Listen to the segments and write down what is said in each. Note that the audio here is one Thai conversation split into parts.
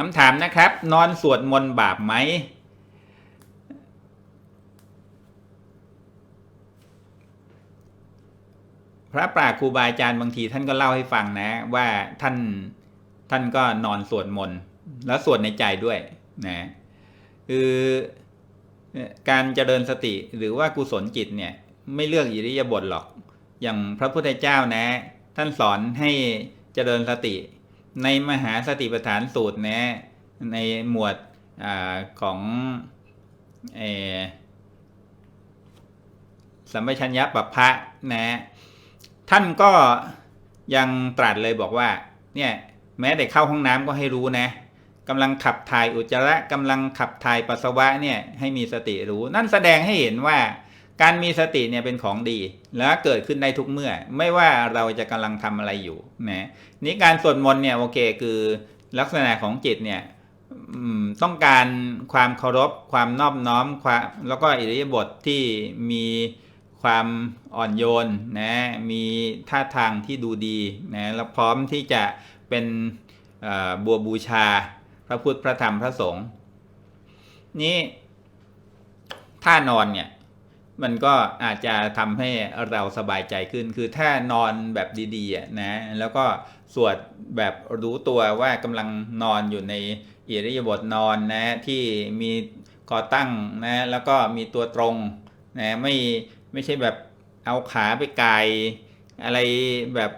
คำถามนะครับ นอนสวดมนต์บาปไหม พระปราชญ์ครูบาอาจารย์บางทีท่านก็เล่าให้ฟังนะ ว่าท่านท่านก็นอนสวดมนต์แล้วสวดในใจด้วยนะคือการเจริญสติหรือว่ากุศลจิตเนี่ย ไม่เลือกอิริยาบถหรอก อย่างพระพุทธเจ้านะ ท่านสอนให้เจริญสติ ในมหาสติปัฏฐานสูตรนะในหมวดอของอสัมปชัญญะปัปพะนะท่านก็ยังตรัสเลยบอกว่า เนี่ยแม้แต่เข้าห้องน้ำก็ให้รู้นะกำลังขับถ่ายอุจจาระกำลังขับถ่ายปัสสาวะเนี่ยให้มีสติรู้ นั่นแสดงให้เห็นว่า การมีสติเนี่ยเป็นของดีแล้วเกิดขึ้นได้ทุกเมื่อ ไม่ว่าเราจะกำลังทำอะไรอยู่นะนี่การสวดมนต์เนี่ยโอเคคือลักษณะของจิตเนี่ยต้องการความเคารพความนอบน้อมความแล้วก็อิริยาบถทที่มีความอ่อนโยนนะมีท่าทางที่ดูดีนะแล้วพร้อมที่จะเป็นบัวบูชาพระพุทธพระธรรมพระสงฆ์นี่ท่านอนเนี่ย มันก็อาจจะทำให้เราสบายใจขึ้น คือถ้านอนแบบดีๆนะ แล้วก็สวดแบบรู้ตัวว่ากำลังนอนอยู่ในอิริยาบถนอนนะที่มีคอตั้งนะแล้วก็มีตัวตรงนะไม่ไม่ใช่แบบเอาขาไปไกายอะไรแบบ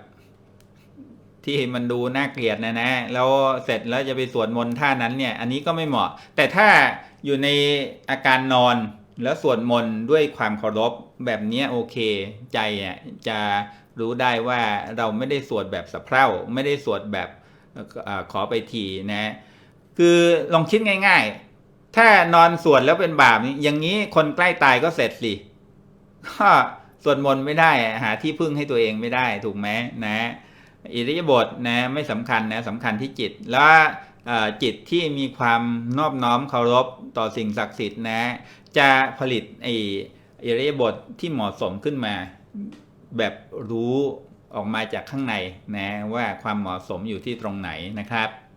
ที่มันดูน่าเกลียดนะนะแล้วเสร็จแล้วจะไปสวดมนต์ท่านั้นเนี่ย อันนี้ก็ไม่เหมาะ แต่ถ้าอยู่ในอาการนอน แล้วสวดมนต์ด้วยความเคารพแบบนี้โอเค ใจอะจะรู้ได้ว่าเราไม่ได้สวดแบบสะเพร่าไม่ได้สวดแบบอขอไปทีนะ คือลองคิดง่าย ๆ ถ้านอนสวดแล้วเป็นบาปนี่อย่างนี้คนใกล้ตายก็เสร็จสิก็สวดมนต์ไม่ได้อะหาที่พึ่งให้ตัวเองไม่ได้ถูกไหมนะ อิริยาบถนะไม่สำคัญนะสำคัญที่จิตแล้วจิตที่มีความนอบน้อมเคารพต่อสิ่งศักดิ์สิทธิ์นะ จะผลิตไออิริยาบถที่เหมาะสมขึ้นมา แบบรู้ออกมาจากข้างในนะว่าความเหมาะสมอยู่ที่ตรงไหนนะครับ